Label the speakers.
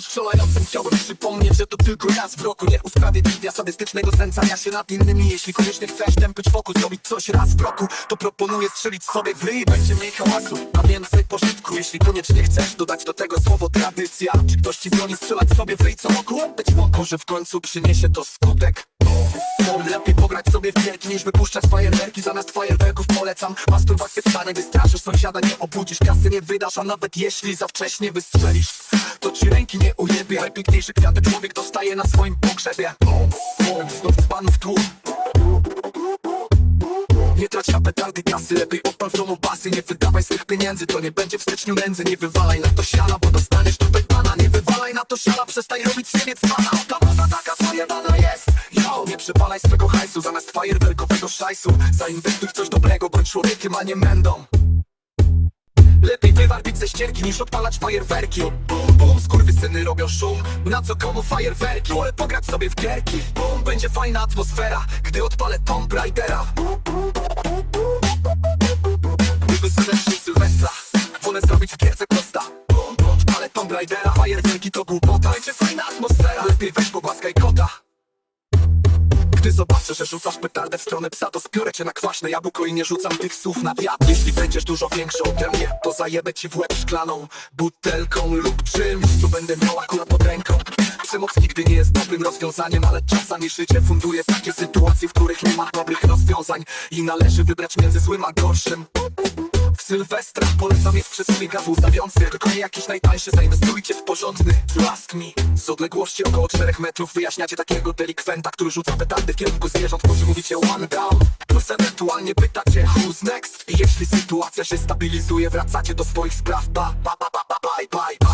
Speaker 1: strzelającym chciałbym przypomnieć, że to tylko raz w roku Nie usprawiedliwia sadystycznego znęcania się nad innymi. Jeśli koniecznie chcesz tępyć wokół, zrobić coś raz w roku To proponuję strzelić sobie w ryj, będzie mniej hałasu, a więcej pożytku. Jeśli koniecznie chcesz dodać do tego słowo tradycja Czy ktoś ci broni strzelać sobie w ryj co roku? Być może w końcu przyniesie to skutek Lepiej pograć sobie w gierki niż wypuszczać fajerwerki Zamiast fajerwerków polecam masturbację w stanie Wystraszysz sąsiada, nie obudzisz, kasy nie wydasz A nawet jeśli za wcześnie wystrzelisz. To ci ręki nie ujebie Najpiękniejszy kwiatek człowiek dostaje na swoim pogrzebie. Znów z panów tłum nie trać na petardy kasy, lepiej odpal w domu basy. Nie wydawaj swych pieniędzy, to nie będzie w styczniu nędzy. Nie wywalaj na to siana, bo dostaniesz tutaj pana. Nie wywalaj na to siana, przestań robić siebie cwana Ta moda taka zajebana przepalaj swego hajsu zamiast fajerwerkowego szajsu. Zainwestuj w coś dobrego, bądź człowiekiem, a nie mędą. Lepiej wywarpić ze ścierki niż odpalać fajerwerki. Bum, bum, skurwysyny robią szum. Na co komu fajerwerki? Wolę pograć sobie w gierki. Bum, będzie fajna atmosfera Gdy odpalę Tomb Raidera. Gdyby serdeczny Sylwestra Wolę zrobić w gierce prosta. Bum, bum, odpalę Tomb Raidera. Fajerwerki to głupota. Będzie fajna atmosfera. Lepiej weź pogłaskaj kota gdy zobaczę, że rzucasz petardę w stronę psa To spiorę cię na kwaśne jabłko i nie rzucam tych słów na wiatr. Jeśli będziesz dużo większy ode mnie To zajebę ci w łeb szklaną butelką lub czymś Co będę miał akurat pod ręką. Przemoc nigdy nie jest dobrym rozwiązaniem Ale czasami życie funduje takie sytuacje W których nie ma dobrych rozwiązań I należy wybrać między złym a gorszym Sylwestra polecam jest przesłuch gaz ustawiący Tylko nie jakiś najtańszy, zainwestujcie w porządny. Trust me. Z odległości około 4 metrów wyjaśniacie takiego delikwenta Który rzuca petardy w kierunku zwierząt, którzy mówicie one down. Plus ewentualnie pytacie who's next? I jeśli sytuacja się stabilizuje, wracacie do swoich spraw. Ba, ba, ba, ba, ba, bye, bye